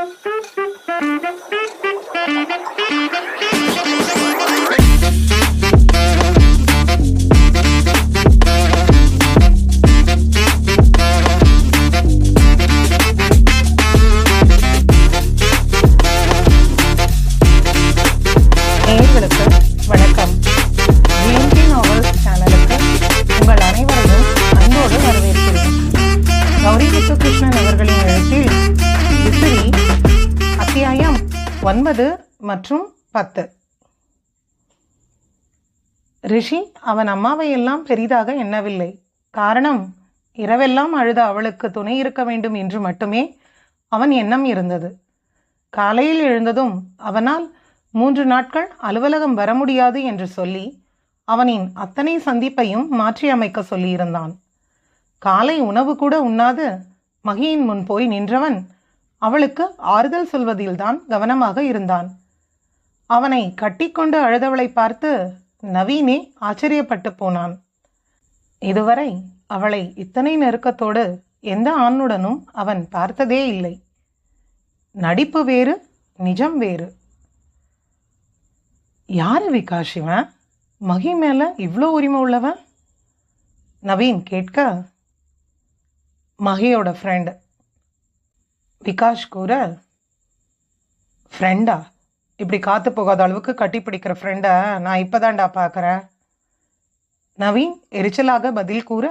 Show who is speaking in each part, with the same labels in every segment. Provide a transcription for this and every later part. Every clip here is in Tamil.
Speaker 1: Thank you. ரிஷி அவன் அம்மாவை எல்லாம் பெரிதாக எண்ணவில்லை. காரணம் இரவெல்லாம் அழுத அவளுக்கு துணை இருக்க வேண்டும் என்று மட்டுமே அவன் எண்ணம் இருந்தது. காலையில் எழுந்ததும் அவனால் மூன்று நாட்கள் அலுவலகம் வர முடியாது என்று சொல்லி அவனின் அத்தனை சந்திப்பையும் மாற்றி அமைக்க சொல்லியிருந்தான். காலை உணவு கூட உண்ணாது மகியின் முன் போய் நின்றவன் அவளுக்கு ஆறுதல் சொல்வதில்தான் கவனமாக இருந்தான். அவனை கட்டிக்கொண்டு அழுதவளை பார்த்து நவீனே ஆச்சரியப்பட்டு போனான். இதுவரை அவளை இத்தனை நெருக்கத்தோடு எந்த ஆணுடனும் அவன் பார்த்ததே இல்லை. நடிப்பு வேறு நிஜம் வேறு. யாரு விகாஷ் இவன் மகி மேல இவ்வளோ உரிமை உள்ளவன் நவீன் கேட்க மகியோட ஃப்ரெண்டு விகாஷ் கூற ஃப்ரெண்டா இப்படி காத்து போகாத அளவுக்கு கட்டி பிடிக்கிற ஃப்ரெண்டை நான் இப்போதான்டா பார்க்குறேன் நவீன் எரிச்சலாக பதில் கூற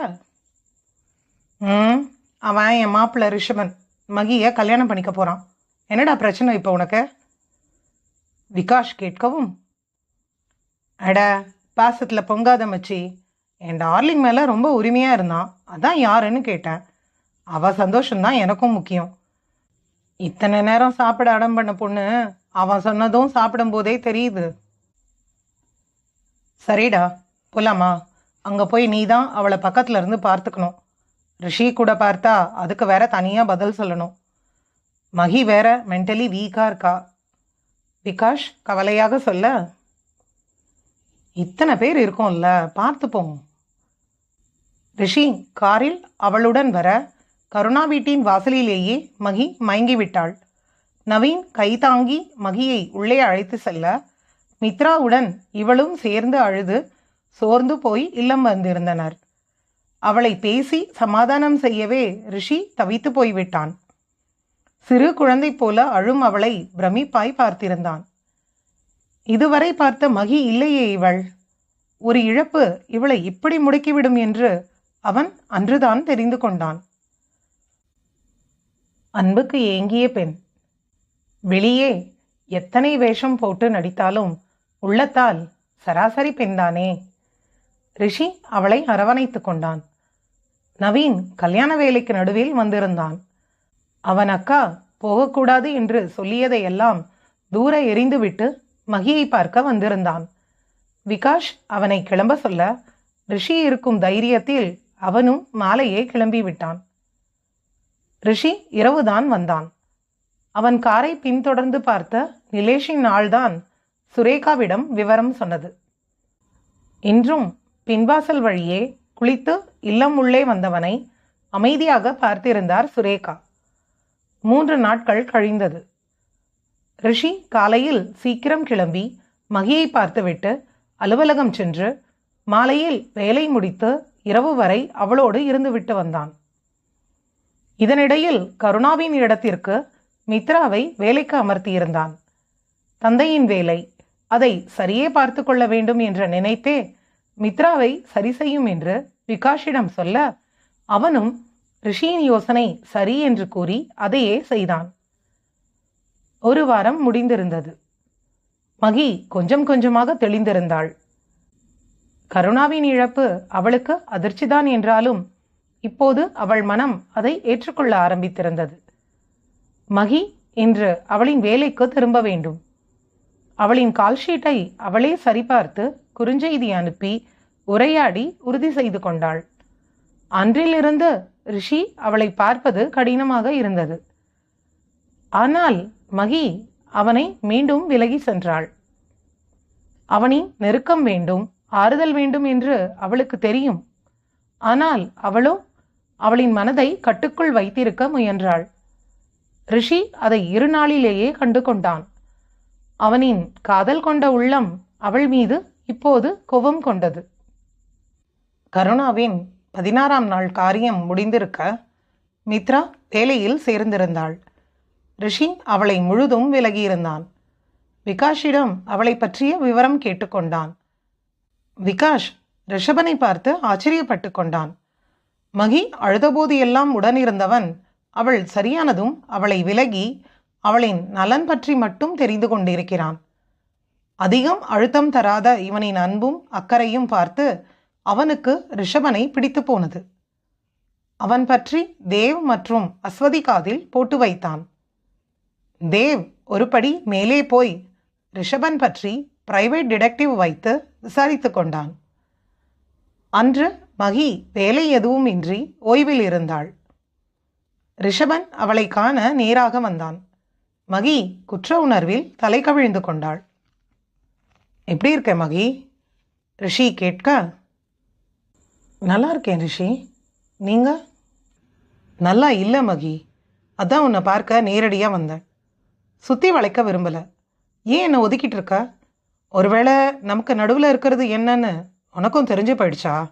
Speaker 1: ம் அவன் என் மாப்பிள்ளை ரிஷபன். மகியை கல்யாணம் பண்ணிக்க போகிறான் என்னடா பிரச்சனை இப்போ உனக்கு? விகாஷ் கேட்கவும் அட பாசத்தில் பொங்காத மச்சி. என் டார்லிங் மேலே ரொம்ப உரிமையாக இருந்தான். அதான் யாருன்னு கேட்டேன். அவள் சந்தோஷம்தான் எனக்கும் முக்கியம். இத்தனை நேரம் சாப்பிட அடம் பண்ண பொண்ணு அவன் சொன்னதும் சாப்பிடும்போதே தெரியுது. சரிடா போலாமா? அங்கே போய் நீ தான் அவளை பக்கத்துல இருந்து பார்த்துக்கணும். ரிஷி கூட பார்த்தா அதுக்கு வேற தனியாக பதில் சொல்லணும். மகி வேற மென்டலி வீக்காக இருக்கா? விகாஷ் கவலையாக சொல்ல இத்தனை பேர் இருக்கோம்ல பார்த்துப்போம். ரிஷி காரில் அவளுடன் வர கருணா வீட்டின் வாசலிலேயே மகி மயங்கி விட்டாள் நவீன் கைதாங்கி மகியை உள்ளே அழைத்து செல்ல மித்ராவுடன் இவளும் சேர்ந்து அழுது சோர்ந்து போய் இல்லம் வந்திருந்தனர். அவளை பேசி சமாதானம் செய்யவே ரிஷி தவித்து போய்விட்டான். சிறு குழந்தை போல அழும் அவளை பிரமிப்பாய் பார்த்திருந்தான். இதுவரை பார்த்த மகி இல்லையே இவள். ஒரு இழப்பு இவளை இப்படி முடுக்கிவிடும் என்று அவன் அன்றுதான் தெரிந்து கொண்டான். அன்புக்கு ஏங்கிய பெண். வெளியே எத்தனை வேஷம் போட்டு நடித்தாலும் உள்ளத்தால் சராசரி பெண்தானே? ரிஷி அவளை அரவணைத்து கொண்டான். நவீன் கல்யாண வேலைக்கு நடுவில் வந்திருந்தான். அவன் அக்கா போகக்கூடாது என்று சொல்லியதையெல்லாம் தூர எறிந்துவிட்டு மகியை பார்க்க வந்திருந்தான். விகாஷ் அவனை கிளம்ப சொல்ல ரிஷி இருக்கும் தைரியத்தில் அவனும் மாலையே கிளம்பி விட்டான் ரிஷி இரவுதான் வந்தான். அவன் காரை பின்தொடர்ந்து பார்த்த நிலேஷின் ஆள்தான் சுரேகாவிடம் விவரம் சொன்னது. இன்றும் பின்வாசல் வழியே குளித்து இல்லம் உள்ளே வந்தவனை அமைதியாக பார்த்திருந்தார் சுரேகா. மூன்று நாட்கள் கழிந்தது. ரிஷி காலையில் சீக்கிரம் கிளம்பி மகியை பார்த்துவிட்டு அலுவலகம் சென்று மாலையில் வேலை முடித்து இரவு வரை அவளோடு இருந்துவிட்டு வந்தான். இதனிடையில் கருணாவின் இடத்திற்கு மித்ராவை வேலைக்கு அமர்த்தியிருந்தான். தந்தையின் வேலை அதை சரியே பார்த்து கொள்ள வேண்டும் என்ற நினைத்தே மித்ராவை சரி செய்யும் என்று விகாஷிடம் சொல்ல அவனும் ரிஷியின் யோசனை சரி என்று கூறி அதையே செய்தான். ஒரு வாரம் முடிந்திருந்தது. மகி கொஞ்சம் கொஞ்சமாக தெளிந்திருந்தாள். கருணாவின் இழப்பு அவளுக்கு அதிர்ச்சிதான் என்றாலும் இப்போது அவள் மனம் அதை ஏற்றுக்கொள்ள ஆரம்பித்திருந்தது. மகி இன்று அவளின் வேலைக்கு திரும்ப வேண்டும். அவளின் கால்ஷீட்டை அவளே சரிபார்த்து குறுஞ்செய்தி அனுப்பி உரையாடி உறுதி செய்து கொண்டாள். அன்றிலிருந்து ரிஷி அவளை பார்ப்பது கடினமாக இருந்தது. ஆனால் மகி அவனை மீண்டும் விலகி சென்றாள். அவனின் நெருக்கம் வேண்டும் ஆறுதல் வேண்டும் என்று அவளுக்கு தெரியும். ஆனால் அவளோ அவளின் மனதை கட்டுக்குள் வைத்திருக்க முயன்றாள். ரிஷி அதை இரு நாளிலேயே கண்டு கொண்டான். அவனின் காதல் கொண்ட உள்ளம் அவள் மீது இப்போது கோபம் கொண்டது. கருணாவின் பதினாறாம் நாள் காரியம் முடிந்திருக்க மித்ரா வேலையில் சேர்ந்திருந்தாள். ரிஷி அவளை முழுதும் விலகியிருந்தான். விகாஷிடம் அவளை பற்றிய விவரம் கேட்டுக்கொண்டான் விகாஷ் ரிஷபனை பார்த்து ஆச்சரியப்பட்டு கொண்டான். மகி அழுதபோது எல்லாம் உடனிருந்தவன் அவள் சரியானதும் அவளை விலகி அவளின் நலன் பற்றி மட்டும் தெரிந்து கொண்டிருக்கிறான். அதிகம் அழுத்தம் தராத இவனின் அன்பும் அக்கறையும் பார்த்து அவனுக்கு ரிஷபனை பிடித்து போனது. அவன் பற்றி தேவ் மற்றும் அஸ்வதி காதில் போட்டு வைத்தான். தேவ் ஒரு படி மேலே போய் ரிஷபன் பற்றி பிரைவேட் டிடெக்டிவ் வைத்து விசாரித்து கொண்டான். அன்று மகி வேலை எதுவும் இன்றி ஓய்வில் இருந்தாள். ரிஷபன் அவளை காண நேராக வந்தான். மகி குற்ற உணர்வில் தலை கவிழ்ந்து கொண்டாள். எப்படி இருக்க மகி? ரிஷி கேட்க நல்லா இருக்கேன் ரிஷி. நீங்க? நல்லா இல்லை மகி. அதான் உன்னை பார்க்க நேரடியாக வந்தேன். சுற்றி வளைக்க விரும்பலை. ஏன் என்னை ஒதுக்கிட்டு இருக்க? ஒருவேளை நமக்கு நடுவில் இருக்கிறது என்னன்னு உனக்கும் தெரிஞ்சு போயிடுச்சா?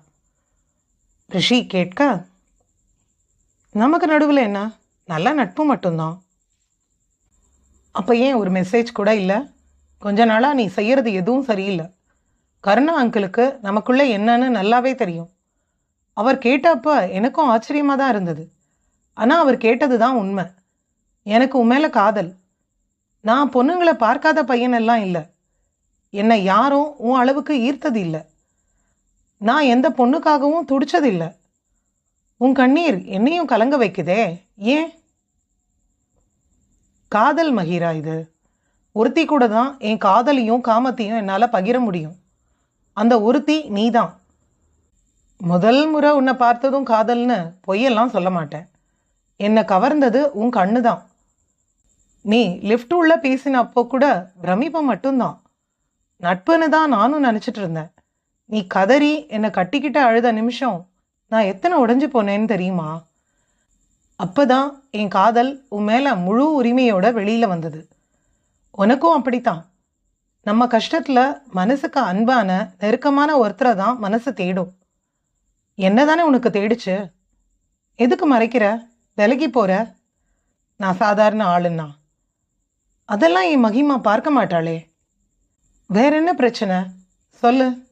Speaker 1: ரிஷி கேட்க நமக்கு நடுவில் என்ன? நல்ல நட்பு மட்டும்தான். அப்போ ஏன் ஒரு மெசேஜ் கூட இல்லை? கொஞ்ச நாளாக நீ செய்கிறது எதுவும் சரியில்லை. கருணா அங்கிளுக்கு நமக்குள்ளே என்னன்னு நல்லாவே தெரியும். அவர் கேட்டப்போ எனக்கும் ஆச்சரியமாக தான் இருந்தது. ஆனால் அவர் கேட்டது தான் உண்மை. எனக்கு உன் மேலே காதல். நான் பொண்ணுங்களை பார்க்காத பையனெல்லாம் இல்லை. என்னை யாரும் உன் அளவுக்கு ஈர்த்தது இல்லை. நான் எந்த பொண்ணுக்காகவும் துடிச்சதில்லை உன் கண்ணீர் என்னையும் கலங்க வைக்குதே. ஏன்? காதல் மகிரா இது. ஒருத்தி கூட தான் என் காதலையும் காமத்தையும் என்னால் பகிர முடியும். அந்த ஒருத்தி நீ தான் முதல் முறை உன்னை பார்த்ததும் காதல்னு பொய்யெல்லாம் சொல்ல மாட்டேன். என்னை கவர்ந்தது உன் கண்ணு தான் நீ லிஃப்ட் உள்ள பேசினப்போ கூட பிரமிப்பம் மட்டும்தான். நட்புன்னு தான் நானும் நினச்சிட்டு இருந்தேன். நீ கதறி என்னை கட்டிக்கிட்ட அழுத நிமிஷம் நான் எத்தனை உடைஞ்சு போனேன்னு தெரியுமா? அப்பதான் என் காதல் உன் மேலே முழு உரிமையோட வெளியில் வந்தது. உனக்கும் அப்படித்தான். நம்ம கஷ்டத்தில் மனசுக்கு அன்பான நெருக்கமான ஒருத்தரை தான் மனசு தேடும். என்ன தானே உனக்கு தேடிச்சு? எதுக்கு மறைக்கிற? விலகி போகிற நான் சாதாரண ஆளுன்னா. அதெல்லாம் என் மகிமா பார்க்க மாட்டாளே. வேற என்ன பிரச்சனை? சொல்லு.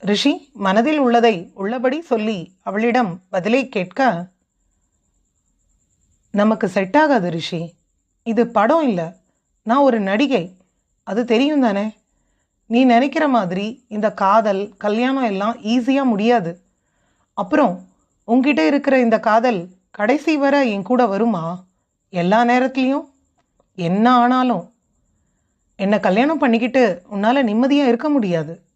Speaker 1: ரிஷி மனதில் உள்ளதை உள்ளபடி சொல்லி அவளிடம் பதிலை கேட்க நமக்கு செட் ஆகாது ரிஷி. இது படம் இல்லை. நான் ஒரு நடிகை. அது தெரியும் தானே? நீ நினைக்கிற மாதிரி இந்த காதல் கல்யாணம் எல்லாம் ஈஸியாக முடியாது. அப்புறம் உங்ககிட்ட இருக்கிற இந்த காதல் கடைசி வரை என் கூட வருமா? எல்லா நேரத்துலையும்? என்ன ஆனாலும்? என்னை கல்யாணம் பண்ணிக்கிட்டு உன்னால் நிம்மதியாக இருக்க முடியாது.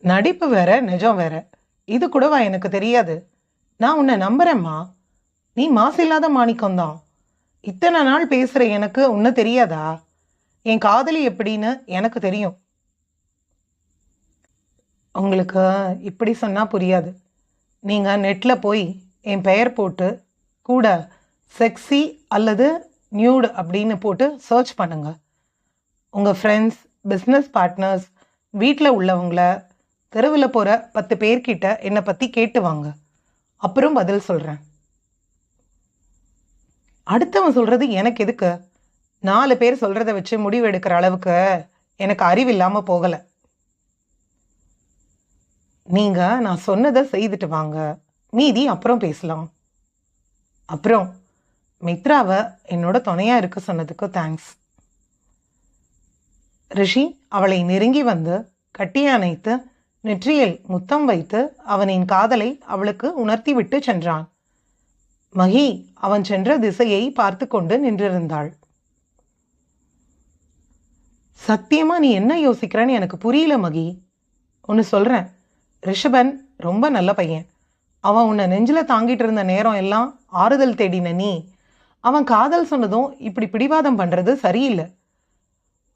Speaker 1: நடிப்பு வேற நிஜம் வேற. இது கூடவா எனக்கு தெரியாது. நான் உன்னை நம்புறேம்மா. நீ மாசில்லாத மாணிக்கம்தான் இத்தனை நாள் பேசுகிற எனக்கு உன்னை தெரியாதா? என் காதலி எப்படின்னு எனக்கு தெரியும். உங்களுக்கு இப்படி சொன்னால் புரியாது. நீங்கள் நெட்டில் போய் என் பெயர் போட்டு கூட செக்ஸி அல்லது நியூடு அப்படின்னு போட்டு சர்ச் பண்ணுங்கள் உங்கள் ஃப்ரெண்ட்ஸ் பிஸ்னஸ் பார்ட்னர்ஸ் வீட்டில் உள்ளவங்கள தெருவில் போகிற பத்து பேர்கிட்ட என்னை பற்றி கேட்டு வாங்க. அப்புறம் பதில் சொல்கிறேன் அடுத்தவன் சொல்கிறது எனக்கு எதுக்கு? நாலு பேர் சொல்கிறத வச்சு முடிவு எடுக்கிற அளவுக்கு எனக்கு அறிவு இல்லாமல் போகலை. நீங்கள் நான் சொன்னதை செய்துட்டு வாங்க. மீதி அப்புறம் பேசலாம். அப்புறம் மித்ராவை என்னோட துணையாக இருக்க சொன்னதுக்கு தேங்க்ஸ் ரிஷி அவளை நெருங்கி வந்து கட்டி அணைத்து நெற்றியில் முத்தம் வைத்து அவனின் காதலை அவளுக்கு உணர்த்திவிட்டு சென்றான். மகி அவன் சென்ற திசையை பார்த்து கொண்டு நின்றிருந்தாள். சத்தியமா நீ என்ன யோசிக்கிறன்னு எனக்கு புரியல மகி. ஒன்று சொல்கிறேன் ரிஷபன் ரொம்ப நல்ல பையன். அவன் உன்னை நெஞ்சில் தாங்கிட்டு இருந்த நேரம் எல்லாம் ஆறுதல் தேடின நீ. அவன் காதல் சொன்னதும் இப்படி பிடிவாதம் பண்ணுறது சரியில்லை.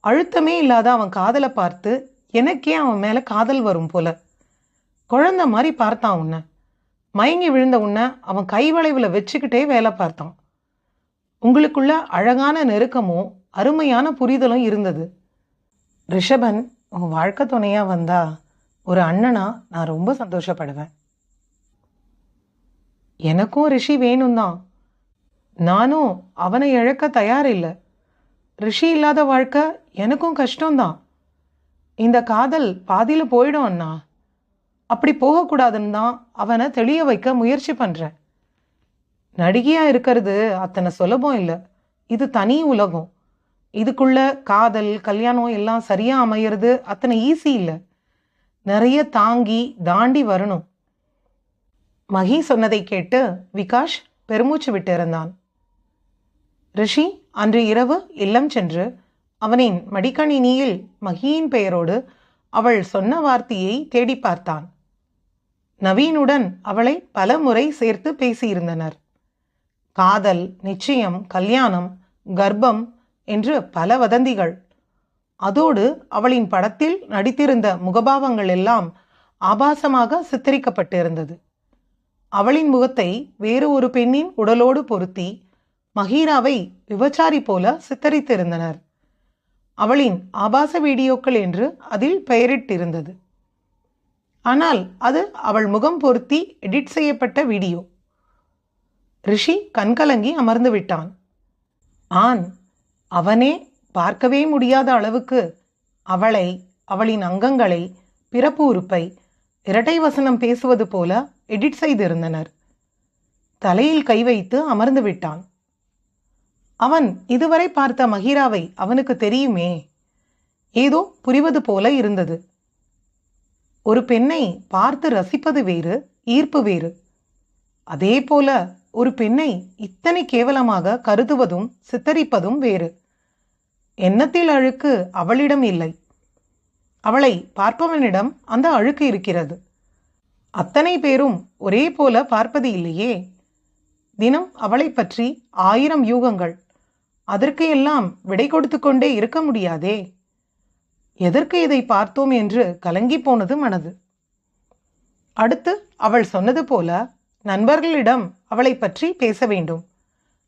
Speaker 1: அழுத்தமே இல்லாத அவன் காதலை பார்த்து எனக்கே அவன் மேலே காதல் வரும் போல. குழந்தை மாதிரி பார்த்தான் உன்னை. மயங்கி விழுந்த உன்னை அவன் கை வளைவில் வச்சுக்கிட்டே வேலை பார்த்தான். உங்களுக்குள்ள அழகான நெருக்கமும் அருமையான புரிதலும் இருந்தது. ரிஷபன் உன் வாழ்க்கை துணையாக வந்தா ஒரு அண்ணனா நான் ரொம்ப சந்தோஷப்படுவேன். எனக்கும் ரிஷி வேணும் தான் நானும் அவனை இழக்க தயாரில்லை. ரிஷி இல்லாத வாழ்க்கை எனக்கும் கஷ்டம்தான். இந்த காதல் பாதியில் போயிடும் அண்ணா. அப்படி போகக்கூடாதுன்னு தான் அவனை தெளிய வைக்க முயற்சி பண்ணுறேன் நடிகையாக இருக்கிறது அத்தனை சுலபம் இல்லை. இது தனி உலகம். இதுக்குள்ள காதல் கல்யாணம் எல்லாம் சரியாக அமையிறது அத்தனை ஈஸி இல்லை. நிறைய தாங்கி தாண்டி வரணும். மகி சொன்னதை கேட்டு விகாஷ் பெருமூச்சு விட்டிருந்தான் ரிஷி அன்று இரவு இல்லம் சென்று அவனின் மடிக்கணினியில் மகியின் பெயரோடு அவள் சொன்ன வார்த்தையை தேடி பார்த்தான். நவீனுடன் அவளை பல முறை சேர்த்து பேசியிருந்தனர். காதல் நிச்சயம் கல்யாணம் கர்ப்பம் என்று பல வதந்திகள். அதோடு அவளின் படத்தில் நடித்திருந்த முகபாவங்கள் எல்லாம் ஆபாசமாக சித்தரிக்கப்பட்டிருந்தது. அவளின் முகத்தை வேறு ஒரு பெண்ணின் உடலோடு பொருத்தி மஹீராவை விபச்சாரி போல சித்தரித்திருந்தனர். அவளின் ஆபாச வீடியோக்கள் என்று அதில் பெயரிட்டிருந்தது. ஆனால் அது அவள் முகம் பொருத்தி எடிட் செய்யப்பட்ட வீடியோ. ரிஷி கண்கலங்கி அமர்ந்து விட்டான். ஆண் அவனே பார்க்கவே முடியாத அளவுக்கு அவளை அவளின் அங்கங்களை பிறப்பு உறுப்பை இரட்டை வசனம் பேசுவது போல எடிட் செய்திருந்தனர். தலையில் கை வைத்து அமர்ந்து விட்டான். அவன் இதுவரை பார்த்த மகிராவை அவனுக்கு தெரியுமே. ஏதோ புரிவது போல இருந்தது. ஒரு பெண்ணை பார்த்து ரசிப்பது வேறு ஈர்ப்பு வேறு. அதே போல ஒரு பெண்ணை இத்தனை கேவலமாக கருதுவதும் சித்தரிப்பதும் வேறு. எண்ணத்தில் அழுக்கு அவளிடம் இல்லை. அவளை பார்ப்பவனிடம் அந்த அழுக்கு இருக்கிறது. அத்தனை பேரும் ஒரே போல பார்ப்பது இல்லையே. தினம் அவளை பற்றி ஆயிரம் யூகங்கள். அதற்கு எல்லாம் விடை கொடுத்து கொண்டே இருக்க முடியாதே? எதற்கு இதை பார்த்தோம் என்று கலங்கி போனது மனது. அடுத்து அவள் சொன்னது போல நண்பர்களிடம் அவளை பற்றி பேச வேண்டும்.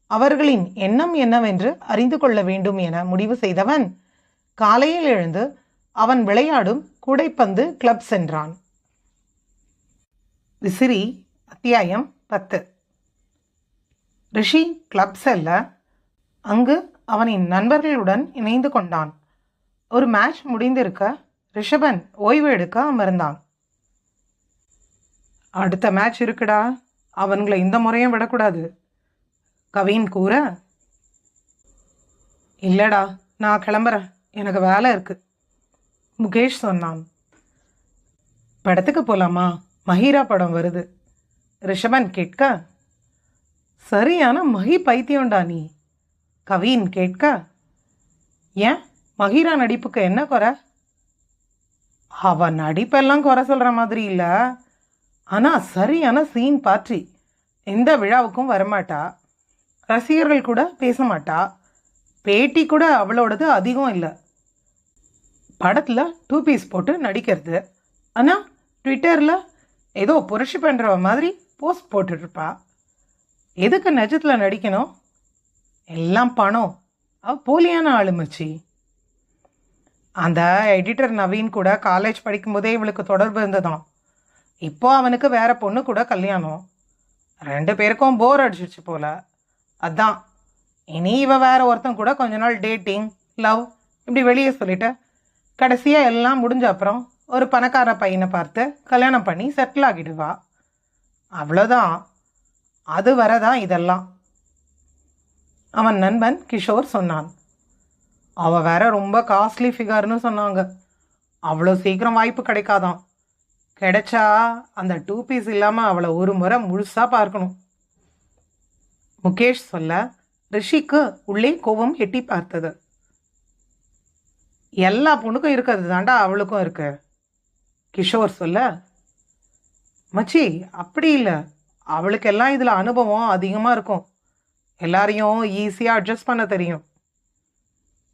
Speaker 1: அவர்களின் எண்ணம் என்னவென்று அறிந்து கொள்ள வேண்டும் என முடிவு செய்தவன் காலையில் எழுந்து அவன் விளையாடும் கூடைப்பந்து கிளப் சென்றான். விசிறி அத்தியாயம் பத்து. ரிஷி கிளப் செல்ல அங்கு அவனின் நண்பர்களுடன் இணைந்து கொண்டான். ஒரு மேட்ச் முடிந்திருக்க ரிஷபன் ஓய்வு எடுக்க அமர்ந்தான். அடுத்த மேட்ச் இருக்குடா. அவன்களை இந்த முறையும் விடக்கூடாது. கவின் கூற இல்லடா நான் கிளம்புறேன். எனக்கு வேலை இருக்கு. முகேஷ் சொன்னான். படத்துக்கு போலாமா? மஹீரா படம் வருது. ரிஷபன் கேட்க சரியான மகி பைத்தியம்டா நீ. கவின் கேட்க ஏன்? மகிரா நடிப்புக்கு என்ன குறை? அவன் நடிப்பெல்லாம் குறை சொல்கிற மாதிரி இல்லை. ஆனால் சரியான சீன் பாற்றி. எந்த விழாவுக்கும் வரமாட்டா. ரசிகர்கள் கூட பேச மாட்டா பேட்டி கூட அவளோடது அதிகம் இல்லை. படத்தில் டூ பீஸ் போட்டு நடிக்கிறது. ஆனால் ட்விட்டரில் ஏதோ புரட்சி பண்ணுற மாதிரி போஸ்ட் போட்டுட்ருப்பா எதுக்கு நிஜத்தில் நடிக்கணும்? எல்லாம் பணம். அவ போலியான ஆளுமச்சி அந்த எடிட்டர் நவீன் கூட காலேஜ் படிக்கும்போதே இவளுக்கு தொடர்பு இருந்ததாம். இப்போ அவனுக்கு வேற பொண்ணு கூட கல்யாணம். ரெண்டு பேருக்கும் போர் அடிச்சிருச்சு போல. அதான். இனி இவ வேற ஒருத்தன் கூட கொஞ்ச நாள் டேட்டிங் லவ் இப்படி வெளியே சொல்லிட்டு கடைசியாக எல்லாம் முடிஞ்ச அப்புறம் ஒரு பணக்கார பையனை பார்த்து கல்யாணம் பண்ணி செட்டில் ஆகிடுவா. அவ்வளோதான் அது வரதான் இதெல்லாம். அவன் நண்பன் கிஷோர் சொன்னான். அவள் வேற ரொம்ப காஸ்ட்லி ஃபிகர்னு சொன்னாங்க. அவ்வளோ சீக்கிரம் வாய்ப்பு கிடைக்காதான் கிடைச்சா அந்த டூ பீஸ் இல்லாமல் அவளை ஒரு முறை முழுசாக பார்க்கணும். முகேஷ் சொல்ல ரிஷிக்கு உள்ளே கோபம் எட்டி பார்த்தது. எல்லா பொண்ணுக்கும் இருக்கிறது தாண்டா அவளுக்கும் இருக்கு. கிஷோர் சொல்ல மச்சி அப்படி இல்லை. அவளுக்கெல்லாம் இதில் அனுபவம் அதிகமாக இருக்கும். எல்லாரையும் ஈஸியாக அட்ஜஸ்ட் பண்ண தெரியும்.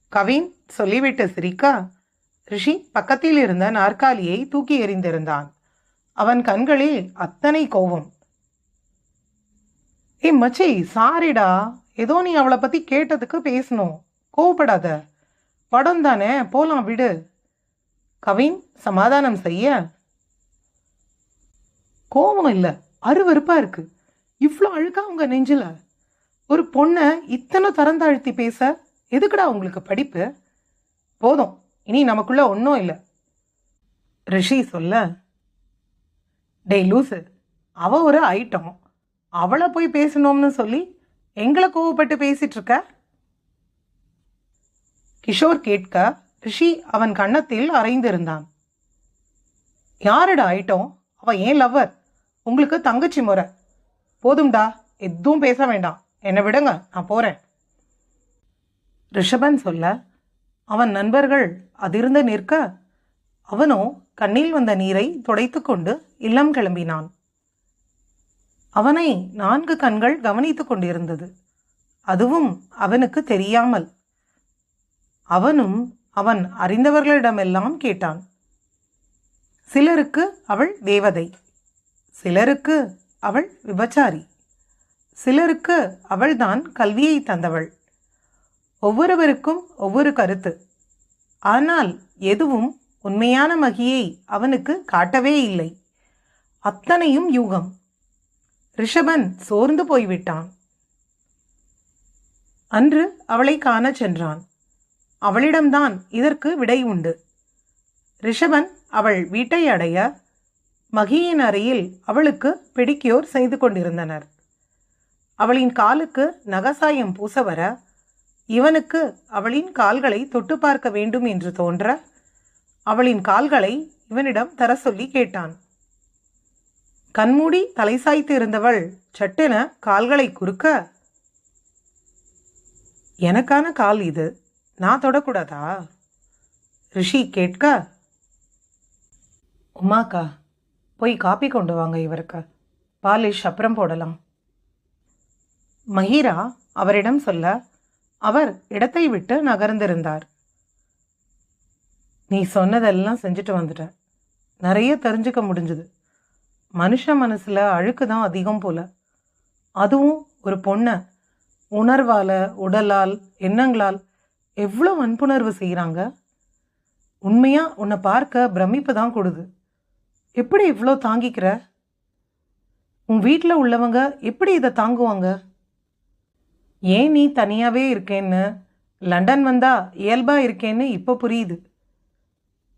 Speaker 1: கவின் சொல்லிவிட்டு சிரிக்க ரிஷி பக்கத்தில் இருந்த நாற்காலியை தூக்கி எறிந்திருந்தான். அவன் கண்களில் அத்தனை கோபம். ஏ மச்சி சாரிடா ஏதோ நீ அவளை பற்றி கேட்டதுக்கு பேசணும். கோவப்படாத. படம் தானே? போலாம் விடு. கவின் சமாதானம் செய்ய கோபம் இல்லை. அருவருப்பா இருக்கு. இவ்வளோ அழுக்கா உங்க நெஞ்சில்? ஒரு பொண்ணை இத்தனை தரந்தாழ்த்தி பேச எதுக்குடா உங்களுக்கு படிப்பு? போதும். இனி நமக்குள்ள ஒன்றும் இல்லை. ரிஷி சொல்ல டேய் லூசு அவ ஒரு ஐட்டம். அவளை போய் பேசணும்னு சொல்லி எங்களை கோவப்பட்டு பேசிட்டு இருக்க? கிஷோர் கேட்க ரிஷி அவன் கன்னத்தில் அரைந்திருந்தான் யாருடா ஐட்டம்? அவ ஏன் லவ்வர்? உங்களுக்கு தங்கச்சி முறை. போதும்டா எதுவும் பேச வேண்டாம். என்னை விடுங்க நான் போகிறேன் ரிஷபன் சொல்ல அவன் நண்பர்கள் அதிர்ந்து நிற்க அவனோ கண்ணில் வந்த நீரை துடைத்து கொண்டு இல்லம் கிளம்பினான். அவனை நான்கு கண்கள் கவனித்து கொண்டிருந்தது. அதுவும் அவனுக்கு தெரியாமல். அவனும் அவன் அறிந்தவர்களிடமெல்லாம் கேட்டான். சிலருக்கு அவள் தேவதை சிலருக்கு அவள் விபச்சாரி. சிலருக்கு அவள்தான் கல்வியை தந்தவள். ஒவ்வொருவருக்கும் ஒவ்வொரு கருத்து. ஆனால் எதுவும் உண்மையான மகியை அவனுக்கு காட்டவே இல்லை. அத்தனையும் யூகம். ரிஷபன் சோர்ந்து போய்விட்டான். அன்று அவளை காணச் சென்றான். அவளிடம்தான் இதற்கு விடை உண்டு. ரிஷபன் அவள் வீட்டை அடைய மகியின் அறையில் அவளுக்கு பிடிக்கியோர் செய்து கொண்டிருந்தனர். அவளின் காலுக்கு நகசாயம் பூச வர இவனுக்கு அவளின் கால்களை தொட்டு பார்க்க வேண்டும் என்று தோன்ற அவளின் கால்களை இவனிடம் தர சொல்லி கேட்டான். கண்மூடி தலை சாய்த்து இருந்தவள் சட்டென கால்களை குறுக்க எனக்கான கால் இது நான் தொடக்கூடாதா? ரிஷி கேட்க உமாக்கா போய் காப்பி கொண்டு வாங்க இவருக்கு. பாலிஷ் அப்புறம் போடலாம். மஹீரா அவரிடம் சொல்ல அவர் இடத்தை விட்டு நகர்ந்திருந்தார். நீ சொன்னதெல்லாம் செஞ்சுட்டு வந்துட்டேன் நிறைய தெரிஞ்சுக்க முடிஞ்சுது. மனுஷ மனசில் அழுக்கு தான் அதிகம் போல. அதுவும் ஒரு பொண்ணை உணர்வால் உடலால் எண்ணங்களால் எவ்வளோ வன்புணர்வு செய்கிறாங்க உண்மையாக உன்னை பார்க்க பிரமிப்பு தான் கொடுது. எப்படி இவ்வளோ தாங்கிக்கிற? உன் வீட்டில் உள்ளவங்க எப்படி இதை தாங்குவாங்க? ஏன் நீ தனியாகவே இருக்கேன்னு? லண்டன் வந்தா இயல்பா இருக்கேன்னு இப்போ புரியுது.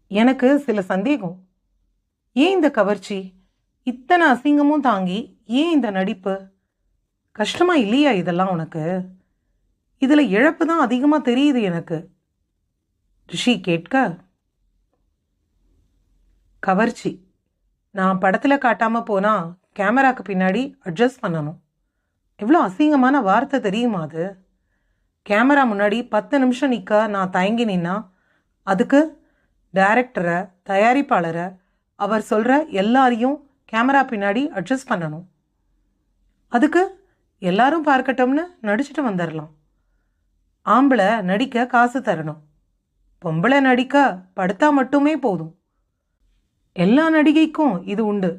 Speaker 1: எனக்கு சில சந்தேகம். ஏன் இந்த கவர்ச்சி? இத்தனை அசிங்கமும் தாங்கி ஏன் இந்த நடிப்பு? கஷ்டமா இல்லையா இதெல்லாம் உனக்கு? இதில் இழப்பு தான் அதிகமாக தெரியுது எனக்கு. ரிஷி கேட்க கவர்ச்சி நான் படத்தில் காட்டாமல் போனால் கேமராக்கு பின்னாடி அட்ஜஸ்ட் பண்ணணும். எவ்வளோ அசிங்கமான வார்த்தை தெரியுமா அது? கேமரா முன்னாடி பத்து நிமிஷம் நிற்க நான் தயங்கி நின்னா அதுக்கு டைரக்டரை தயாரிப்பாளரை அவர் சொல்கிற எல்லாரையும் கேமரா பின்னாடி அட்ஜஸ்ட் பண்ணணும். அதுக்கு எல்லாரும் பார்க்கட்டும்னு நடிச்சிட்டு வந்துடலாம் ஆம்பளை நடிக்க காசு தரணும். பொம்பளை நடிக்க படுத்தா மட்டுமே போதும். எல்லா நடிகைக்கும் இது உண்டு.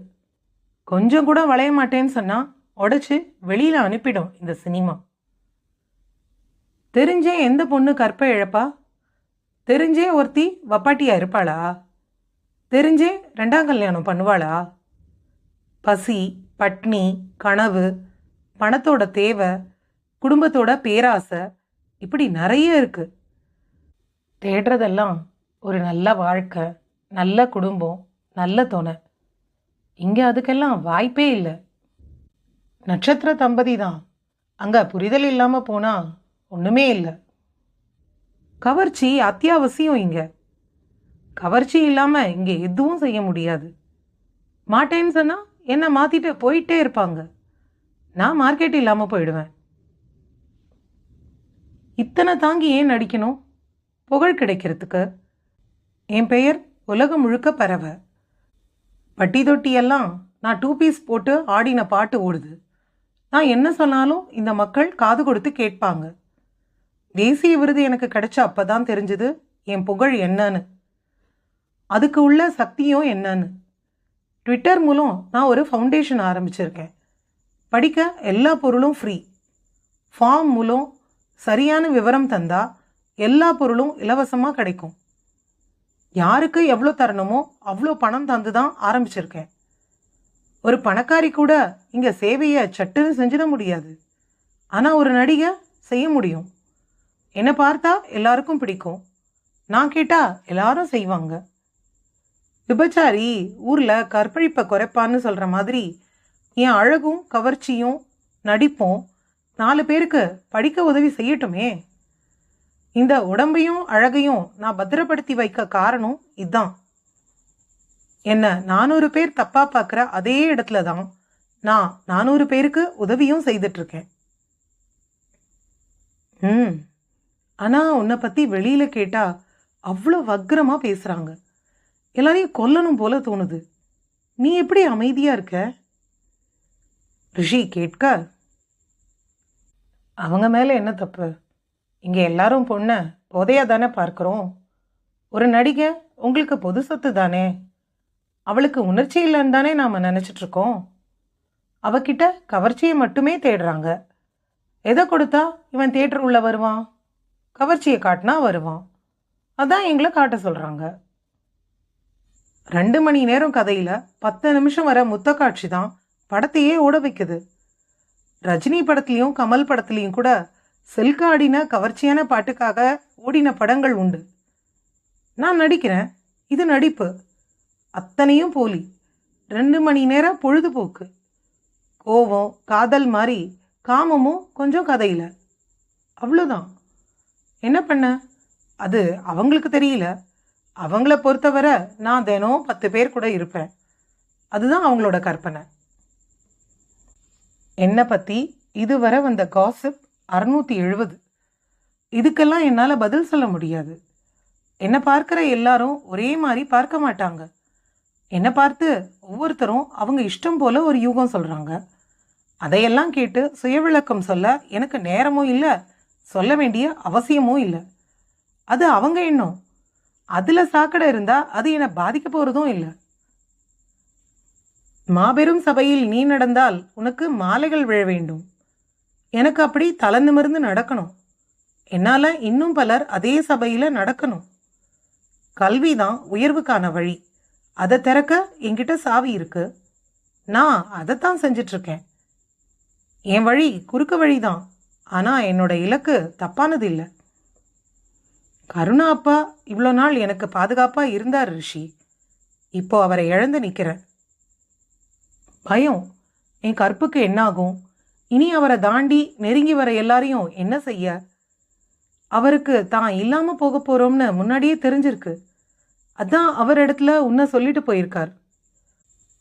Speaker 1: கொஞ்சம் கூட வளைய மாட்டேன்னு சொன்னால் உடச்சி வெளியில் அனுப்பிடும் இந்த சினிமா. தெரிஞ்சே எந்த பொண்ணு கற்பை இழப்பா? தெரிஞ்சே ஒருத்தி வப்பாட்டியா இருப்பாளா? தெரிஞ்சே ரெண்டாம் கல்யாணம் பண்ணுவாளா? பசி பட்னி கனவு பணத்தோட தேவை குடும்பத்தோட பேராசை இப்படி நிறைய இருக்கு. தேடுறதெல்லாம் ஒரு நல்ல வாழ்க்கை நல்ல குடும்பம் நல்ல துணை. இங்கே அதுக்கெல்லாம் வாய்ப்பே இல்லை. நட்சத்திர தம்பதி தான் அங்கே புரிதல் இல்லாமல் போனால் ஒன்றுமே இல்லை. கவர்ச்சி அத்தியாவசியம் இங்கே. கவர்ச்சி இல்லாமல் இங்கே எதுவும் செய்ய முடியாது. மாட்டேன்னு சொன்னால் என்னை மாற்றிட்டு போயிட்டே இருப்பாங்க. நான் மார்க்கெட் இல்லாமல் போயிடுவேன். இத்தனை தாங்கி ஏன் நடிக்கணும்? புகழ் கிடைக்கிறதுக்கு. என் பெயர் உலகம் முழுக்க பரவ. பட்டி தொட்டியெல்லாம் நான் டூ பீஸ் போட்டு ஆடின பாட்டு ஓடுது. நான் என்ன சொன்னாலும் இந்த மக்கள் காது கொடுத்து கேட்பாங்க. தேசிய விருது எனக்கு கிடைச்ச அப்பதான் தெரிஞ்சது என் புகழ் என்னன்னு. அதுக்கு உள்ள சக்தியும் என்னன்னு. ட்விட்டர் மூலம் நான் ஒரு ஃபவுண்டேஷன் ஆரம்பிச்சிருக்கேன். படிக்க எல்லா பொருளும் ஃப்ரீ ஃபார்ம் மூலம் சரியான விவரம் தந்தால் எல்லா பொருளும் இலவசமாக கிடைக்கும். யாருக்கு எவ்வளோ தரணுமோ அவ்வளோ பணம் தந்து தான் ஆரம்பிச்சிருக்கேன். ஒரு பணக்காரி கூட இங்கே சேவையை சட்டுன்னு செஞ்சிட முடியாது. ஆனால் ஒரு நடிகை செய்ய முடியும். என்னை பார்த்தா எல்லாருக்கும் பிடிக்கும். நான் கேட்டால் எல்லாரும் செய்வாங்க. விபச்சாரி ஊரில் கற்பழிப்பை குறைப்பான்னு சொல்கிற மாதிரி என் அழகும் கவர்ச்சியும் நடிப்பும் நாலு பேருக்கு படிக்க உதவி செய்யட்டுமே. இந்த உடம்பையும் அழகையும் நான் பத்திரப்படுத்தி வைக்க காரணம் இதுதான் என்ன நானூறு பேர் தப்பா பார்க்குற அதே இடத்துல தான் நான் நானூறு பேருக்கு உதவியும் செய்துட்டு இருக்கேன் ம். ஆனால் உன்னை பற்றி வெளியில் கேட்டால் அவ்வளோ வக்ரமாக பேசுகிறாங்க எல்லாரையும் கொல்லணும் போல தோணுது. நீ எப்படி அமைதியாக இருக்க? ரிஷி கேட்க. அவங்க மேலே என்ன தப்பு? இங்கே எல்லாரும் பொண்ணை புதையாக தானே பார்க்குறோம். ஒரு நடிகை உங்களுக்கு பொது சொத்து தானே? அவளுக்கு உணர்ச்சி இல்லைன்னு தானே நாம் நினச்சிட்டு இருக்கோம். அவகிட்ட கவர்ச்சியை மட்டுமே தேடுறாங்க. எதை கொடுத்தா இவன் தேட்டர் உள்ள வருவான்? கவர்ச்சியை காட்டினா வருவான். அதான் எங்களை காட்ட சொல்கிறாங்க ரெண்டு மணி நேரம் கதையில் பத்து நிமிஷம் வர முத்த காட்சி தான் படத்தையே ஓட வைக்குது. ரஜினி படத்துலையும் கமல் படத்துலையும் கூட செல்காடின கவர்ச்சியான பாட்டுக்காக ஓடின படங்கள் உண்டு. நான் நடிக்கிறேன். இது நடிப்பு. அத்தனையும் போலி. ரெண்டு மணி நேரம் பொழுதுபோக்கு. கோவம் காதல் மாதிரி காமமும் கொஞ்சம் கதையில். அவ்வளோதான். என்ன பண்ண? அது அவங்களுக்கு தெரியல. அவங்கள பொறுத்தவரை நான் தினம் பத்து பேர் கூட இருப்பேன். அதுதான் அவங்களோட கற்பனை. என்னை பற்றி இதுவரை வந்த காசிப் அறுநூற்றி எழுபது இதுக்கெல்லாம் என்னால் பதில் சொல்ல முடியாது. என்னை பார்க்குற எல்லாரும் ஒரே மாதிரி பார்க்க மாட்டாங்க. என்னை பார்த்து ஒவ்வொருத்தரும் அவங்க இஷ்டம் போல ஒரு யூகம் சொல்கிறாங்க அதையெல்லாம் கேட்டு சுயவிளக்கம் சொல்ல எனக்கு நேரமும் இல்லை சொல்ல வேண்டிய அவசியமும் இல்லை. அது அவங்க எண்ணம். அதில் சாக்கடை இருந்தால் அது என்னை பாதிக்க போகிறதும் இல்லை. மாபெரும் சபையில் நீ நடந்தால் உனக்கு மாலைகள் விழ வேண்டும். எனக்கு அப்படி தலை நிமிர்ந்து நடக்கணும். என்னால் இன்னும் பலர் அதே சபையில் நடக்கணும். கல்வி தான் உயர்வுக்கான வழி. அதை திறக்க என்கிட்ட சாவி இருக்கு. நான் அதைத்தான் செஞ்சிட்ருக்கேன். என் வழி குறுக்கு வழி தான் ஆனால் என்னோட இலக்கு தப்பானது இல்லை. கருணா அப்பா இவ்வளோ நாள் எனக்கு பாதுகாப்பாக இருந்தார் ரிஷி. இப்போ அவரை இழந்து நிற்கிறேன் பயம். என் கற்புக்கு என்னாகும்? இனி அவரை தாண்டி நெருங்கி வர எல்லாரையும் என்ன செய்ய? அவருக்கு தான் இல்லாமல் போக போகிறோம்னு முன்னாடியே தெரிஞ்சிருக்கு. அதான் அவர் இடத்துல உன்னை சொல்லிட்டு போயிருக்கார்.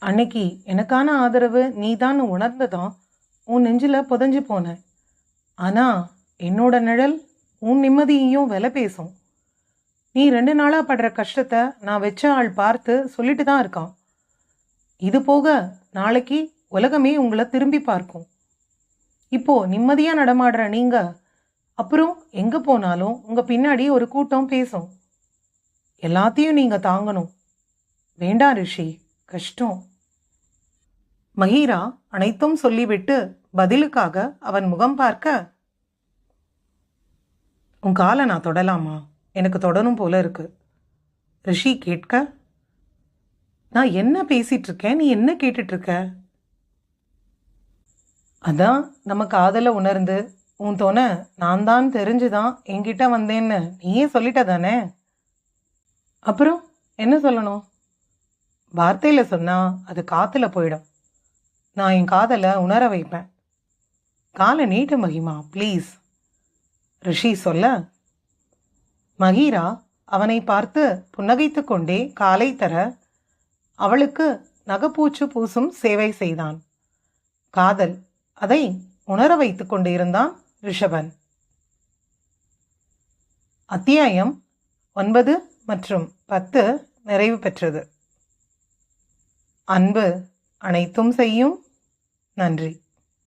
Speaker 1: அன்னைக்கு எனக்கான ஆதரவு நீ தான் உணர்ந்ததான் உன் நெஞ்சில் புதஞ்சு போனேன் ஆனால் என்னோட நிழல் உன் நிம்மதியையும் விலை பேசும். நீ ரெண்டு நாளாக படுற கஷ்டத்தை நான் வச்ச ஆள் பார்த்து சொல்லிட்டு தான் இருக்கான். இது போக நாளைக்கு உலகமே உங்களை திரும்பி பார்க்கும். இப்போ நிம்மதியாக நடமாடுற நீங்கள் அப்புறம் எங்கே போனாலும் உங்கள் பின்னாடி ஒரு கூட்டம் பேசும். எல்லாத்தையும் நீங்க தாங்கணும். வேண்டாம் ரிஷி கஷ்டம். மஹீரா அனைத்தும் சொல்லிவிட்டு பதிலுக்காக அவன் முகம் பார்க்க உன் காலை நான் தொடலாமா? எனக்கு தொடணும் போல இருக்கு. ரிஷி கேட்க நான் என்ன பேசிட்டு இருக்கேன்? நீ என்ன கேட்டுட்ருக்க அதான் நம்ம காதலை உணர்ந்து உன் துணை நான் தான் தெரிஞ்சுதான் என்கிட்ட வந்தேன்னு நீயே சொல்லிட்ட தானே அப்புறம் என்ன சொல்லணும்? வார்த்தையில் சொன்னால் அது காற்றுல போயிடும். நான் என் காதலை உணர வைப்பேன். காலை நீட்டு மகிமா ப்ளீஸ் ரிஷி சொல்ல மகீரா அவனை பார்த்து புன்னகைத்து கொண்டே காலை தர அவளுக்கு நகப்பூச்சு பூசும் சேவை செய்தான். காதல் அதை உணர வைத்து கொண்டிருந்தான் ரிஷபன். அத்தியாயம் ஒன்பது மற்றும் பத்து நிறைவு பெற்றது. அன்பு அனைத்தும் செய்யும். நன்றி.